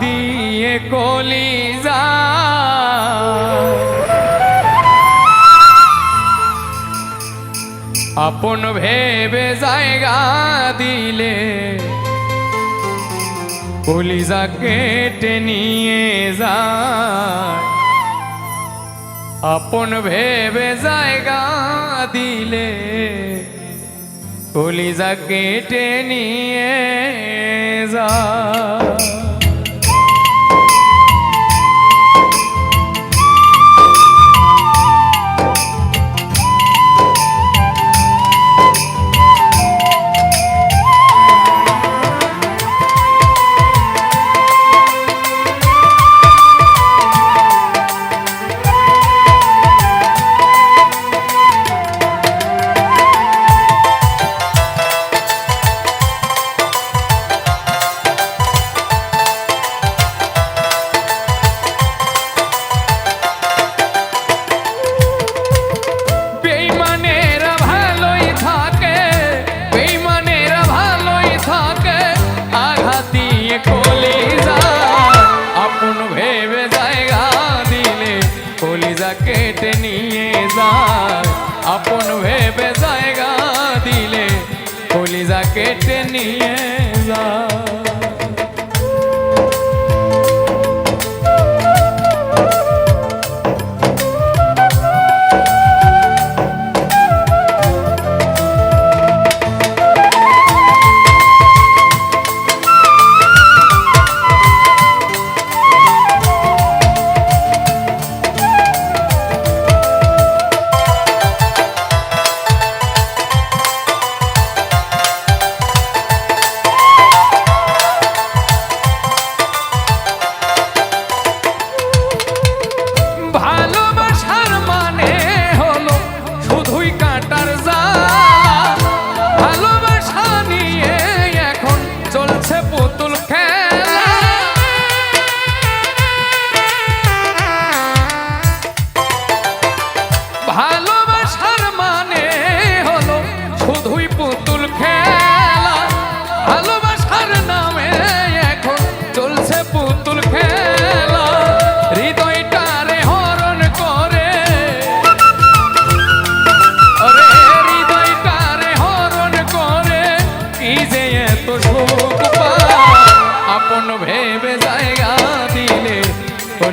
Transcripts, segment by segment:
দিয়ে কলি যা আপন ভেবে জায়গা দিলে কলিজা কেটে নিয়ে যায়। আপন ভেবে জায়গা দিলে কলিজা কেটে নিয়ে যায়। ನೀ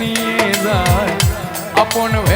নিয়ে যায়। আপন ভে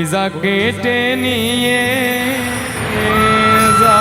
ভিজা কেটে নিয়ে যা